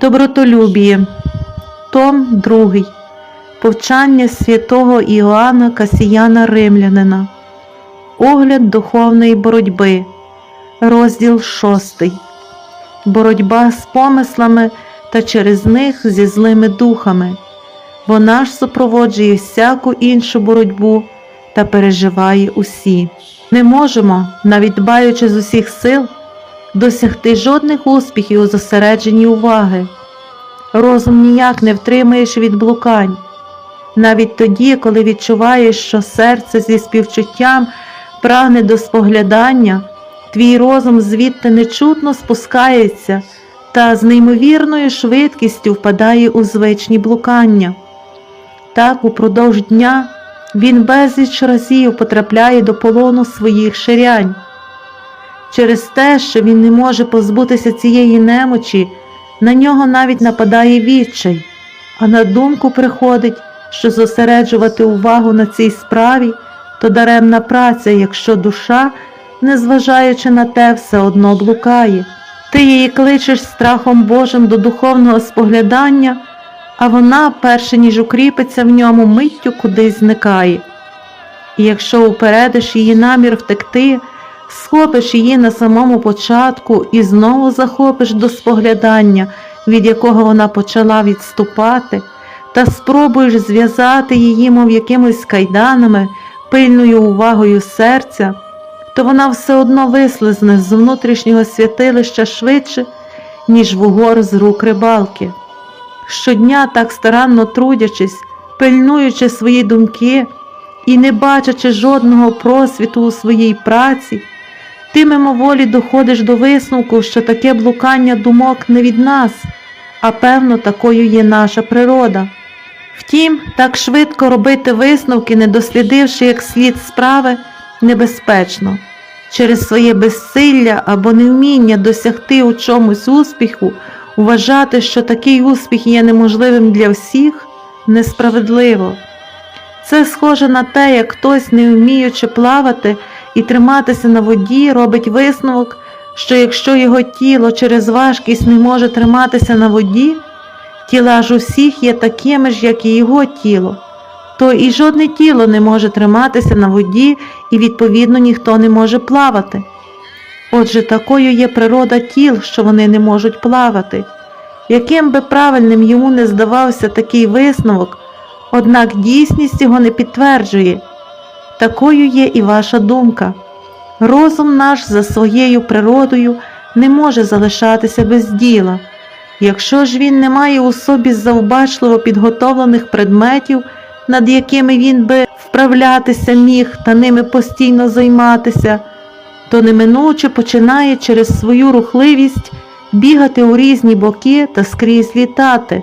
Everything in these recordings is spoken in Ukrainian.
Добротолюбіє. Том 2. Повчання святого Іоанна Касіяна Римлянина. Огляд духовної боротьби. Розділ 6. Боротьба з помислами та через них зі злими духами. Вона ж супроводжує всяку іншу боротьбу та переживає усі. Не можемо, навіть дбаючи з усіх сил, досягти жодних успіхів у зосередженні уваги. Розум ніяк не втримаєш від блукань. Навіть тоді, коли відчуваєш, що серце зі співчуттям прагне до споглядання, твій розум звідти нечутно спускається та з неймовірною швидкістю впадає у звичні блукання. Так, упродовж дня він безліч разів потрапляє до полону своїх ширянь. Через те, що він не може позбутися цієї немочі, на нього навіть нападає відчай, а на думку приходить, що зосереджувати увагу на цій справі то даремна праця, якщо душа, незважаючи на те, все одно блукає. Ти її кличеш страхом Божим до духовного споглядання, а вона, перше ніж укріпиться в ньому, миттю кудись зникає. І якщо упередиш її намір втекти, схопиш її на самому початку і знову захопиш до споглядання, від якого вона почала відступати, та спробуєш зв'язати її, мов якимось кайданами, пильною увагою серця, то вона все одно вислизне з внутрішнього святилища швидше, ніж вугор з рук рибалки. Щодня, так старанно трудячись, пильнуючи свої думки і не бачачи жодного просвіту у своїй праці, ти мимоволі доходиш до висновку, що таке блукання думок не від нас, а певно, такою є наша природа. Втім, так швидко робити висновки, не дослідивши як слід справи, небезпечно. Через своє безсилля або невміння досягти у чомусь успіху, вважати, що такий успіх є неможливим для всіх, несправедливо. Це схоже на те, як хтось, не вміючи плавати і триматися на воді, робить висновок, що якщо його тіло через важкість не може триматися на воді, тіла ж усіх є такими ж, як і його тіло, то і жодне тіло не може триматися на воді, і, відповідно, ніхто не може плавати. Отже, такою є природа тіл, що вони не можуть плавати. Яким би правильним йому не здавався такий висновок, однак дійсність його не підтверджує. Такою є і ваша думка. Розум наш за своєю природою не може залишатися без діла. Якщо ж він не має у собі завбачливо підготовлених предметів, над якими він би вправлятися міг та ними постійно займатися, то неминуче починає через свою рухливість бігати у різні боки та скрізь літати.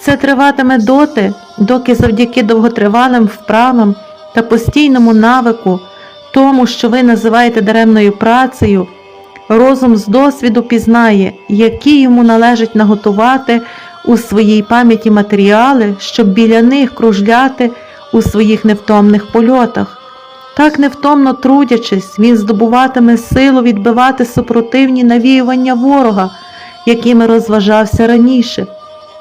Це триватиме доти, доки завдяки довготривалим вправам та постійному навику, тому, що ви називаєте даремною працею, розум з досвіду пізнає, які йому належить наготувати у своїй пам'яті матеріали, щоб біля них кружляти у своїх невтомних польотах. Так невтомно трудячись, він здобуватиме силу відбивати супротивні навіювання ворога, якими розважався раніше,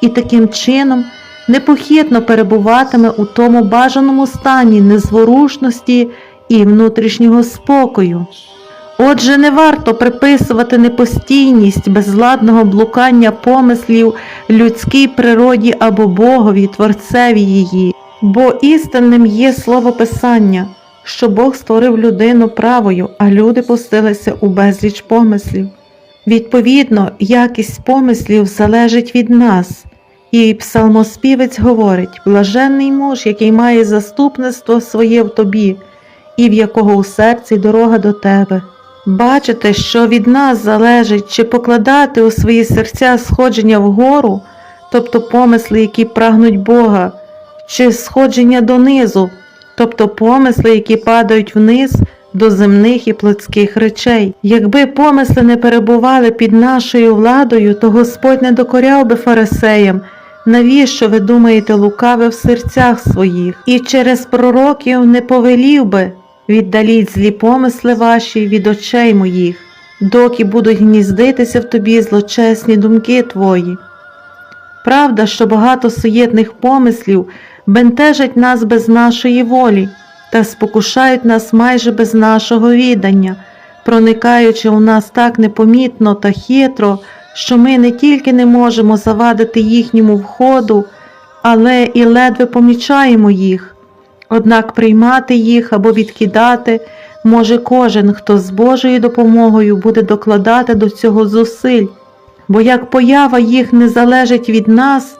і таким чином непохитно перебуватиме у тому бажаному стані незворушності і внутрішнього спокою. Отже, не варто приписувати непостійність безладного блукання помислів людській природі або Богові, Творцеві її, бо істинним є слово Писання, що Бог створив людину правою, а люди пустилися у безліч помислів. Відповідно, якість помислів залежить від нас, і псалмоспівець говорить: блаженний муж, який має заступництво своє в тобі, і в якого у серці дорога до тебе. Бачите, що від нас залежить, чи покладати у свої серця сходження вгору, тобто помисли, які прагнуть Бога, чи сходження донизу, тобто помисли, які падають вниз до земних і плотських речей. Якби помисли не перебували під нашою владою, то Господь не докоряв би фарисеям. Навіщо ви думаєте лукаве в серцях своїх, і через пророків не повелів би віддаліть злі помисли ваші від очей моїх, доки будуть гніздитися в тобі злочесні думки твої. Правда, що багато суєтних помислів бентежать нас без нашої волі та спокушають нас майже без нашого відання, проникаючи у нас так непомітно та хитро, що ми не тільки не можемо завадити їхньому входу, але і ледве помічаємо їх. Однак приймати їх або відкидати може кожен, хто з Божою допомогою буде докладати до цього зусиль, бо як поява їх не залежить від нас,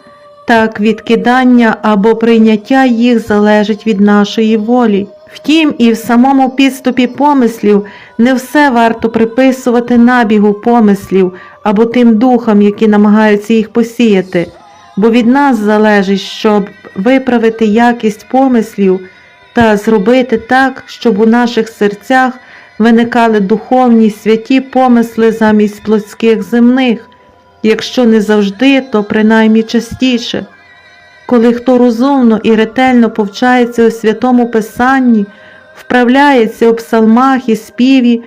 так відкидання або прийняття їх залежить від нашої волі. Втім, і в самому підступі помислів не все варто приписувати набігу помислів або тим духам, які намагаються їх посіяти, бо від нас залежить, щоб виправити якість помислів та зробити так, щоб у наших серцях виникали духовні святі помисли замість плотських земних, якщо не завжди, то принаймні частіше. Коли хто розумно і ретельно повчається у святому Писанні, вправляється у псалмах і співі,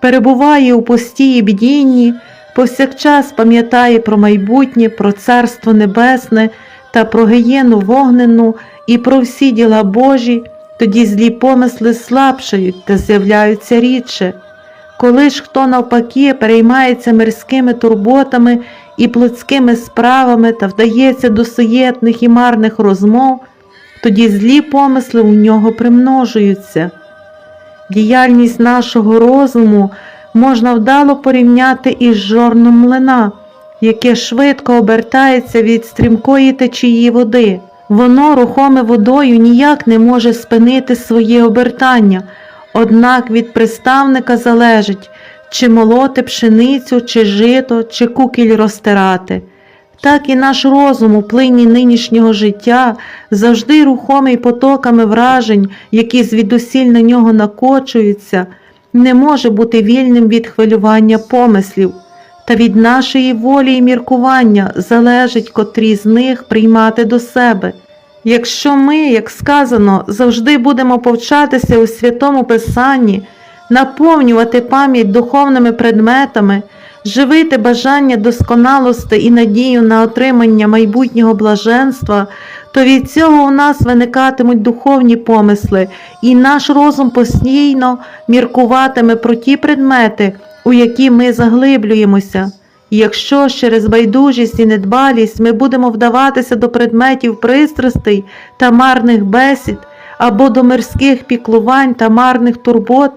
перебуває у пості і бдінні, повсякчас пам'ятає про майбутнє, про Царство Небесне та про гієну вогнену і про всі діла Божі, тоді злі помисли слабшають та з'являються рідше. Коли ж хто навпаки переймається мирськими турботами і плотськими справами та вдається до суєтних і марних розмов, тоді злі помисли у нього примножуються. Діяльність нашого розуму можна вдало порівняти із жорном млина, яке швидко обертається від стрімкої течії води. Воно, рухоме водою, ніяк не може спинити своє обертання, однак від приставника залежить, чи молоти пшеницю, чи жито, чи кукіль розтирати. Так і наш розум у плині нинішнього життя завжди рухомий потоками вражень, які звідусіль на нього накочуються, не може бути вільним від хвилювання помислів, та від нашої волі і міркування залежить котрі з них приймати до себе. Якщо ми, як сказано, завжди будемо повчатися у святому Писанні, наповнювати пам'ять духовними предметами, живити бажання досконалості і надію на отримання майбутнього блаженства, то від цього у нас виникатимуть духовні помисли, і наш розум постійно міркуватиме про ті предмети, у які ми заглиблюємося. Якщо через байдужість і недбалість ми будемо вдаватися до предметів пристрастей та марних бесід, або до мирських піклувань та марних турбот,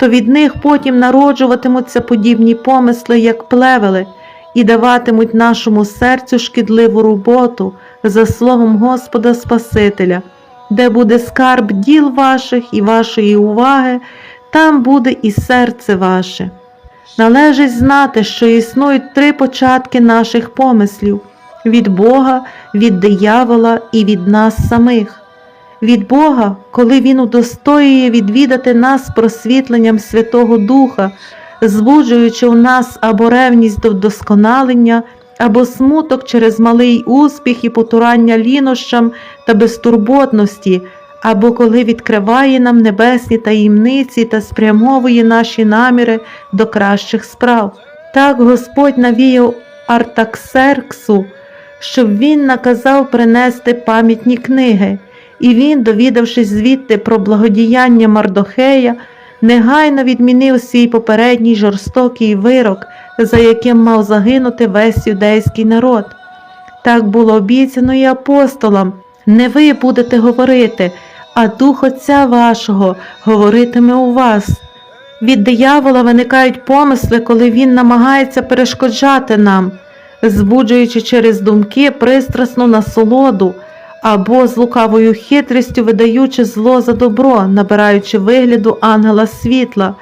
то від них потім народжуватимуться подібні помисли, як плевели, і даватимуть нашому серцю шкідливу роботу за словом Господа Спасителя, де буде скарб діл ваших і вашої уваги, там буде і серце ваше. Належить знати, що існують три початки наших помислів від Бога, від диявола і від нас самих. Від Бога, коли Він удостоює відвідати нас просвітленням Святого Духа, збуджуючи у нас або ревність до вдосконалення, або смуток через малий успіх і потурання лінощам та безтурботності, або коли відкриває нам небесні таємниці та спрямовує наші наміри до кращих справ. Так Господь навіяв Артаксерксу, щоб він наказав принести пам'ятні книги, і він, довідавшись звідти про благодіяння Мардохея, негайно відмінив свій попередній жорстокий вирок, за яким мав загинути весь юдейський народ. Так було обіцяно і апостолам. Не ви будете говорити, а Дух Отця вашого говоритиме у вас. Від диявола виникають помисли, коли він намагається перешкоджати нам, збуджуючи через думки пристрасну насолоду або з лукавою хитрістю видаючи зло за добро, набираючи вигляду ангела світла.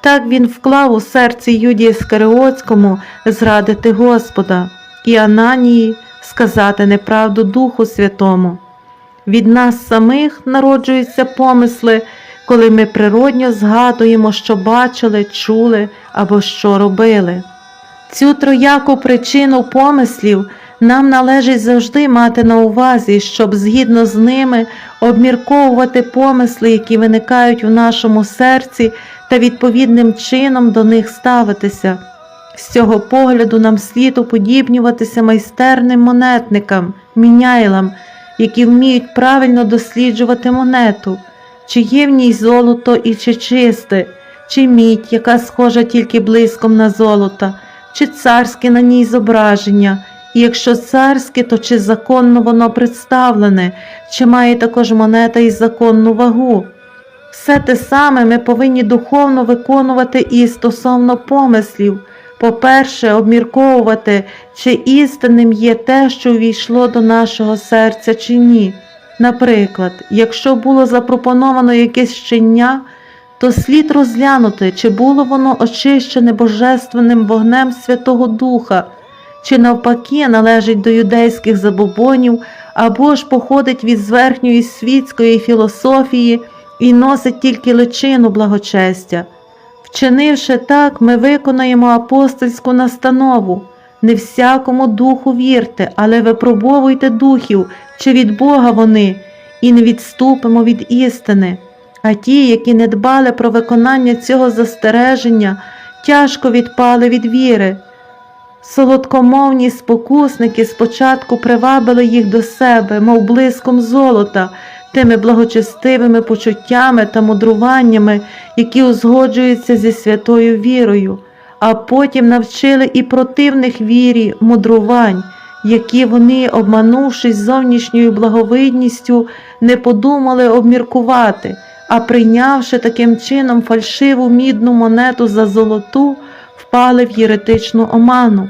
Так він вклав у серці Юдії Скариотському зрадити Господа і Ананії сказати неправду Духу Святому. Від нас самих народжуються помисли, коли ми природньо згадуємо, що бачили, чули або що робили. Цю трояку причину помислів нам належить завжди мати на увазі, щоб згідно з ними обмірковувати помисли, які виникають у нашому серці, та відповідним чином до них ставитися. З цього погляду нам слід уподібнюватися майстерним монетникам, міняйлам, які вміють правильно досліджувати монету, чи є в ній золото і чи чисте, чи мідь, яка схожа тільки блиском на золото, чи царське на ній зображення, якщо царське, то чи законно воно представлене, чи має також монета і законну вагу. Все те саме ми повинні духовно виконувати і стосовно помислів. По-перше, обмірковувати, чи істинним є те, що увійшло до нашого серця, чи ні. Наприклад, якщо було запропоновано якесь щення, то слід розглянути, чи було воно очищене божественним вогнем Святого Духа, чи навпаки належить до юдейських забобонів, або ж походить від зверхньої світської філософії і носить тільки личину благочестя. Вчинивши так, ми виконаємо апостольську настанову. Не всякому духу вірте, але випробовуйте духів, чи від Бога вони, і не відступимо від істини. А ті, які не дбали про виконання цього застереження, тяжко відпали від віри. Солодкомовні спокусники спочатку привабили їх до себе, мов блиском золота, тими благочестивими почуттями та мудруваннями, які узгоджуються зі святою вірою, а потім навчили і противних вірі мудрувань, які вони, обманувшись зовнішньою благовидністю, не подумали обміркувати, а прийнявши таким чином фальшиву мідну монету за золоту, впали в єретичну оману.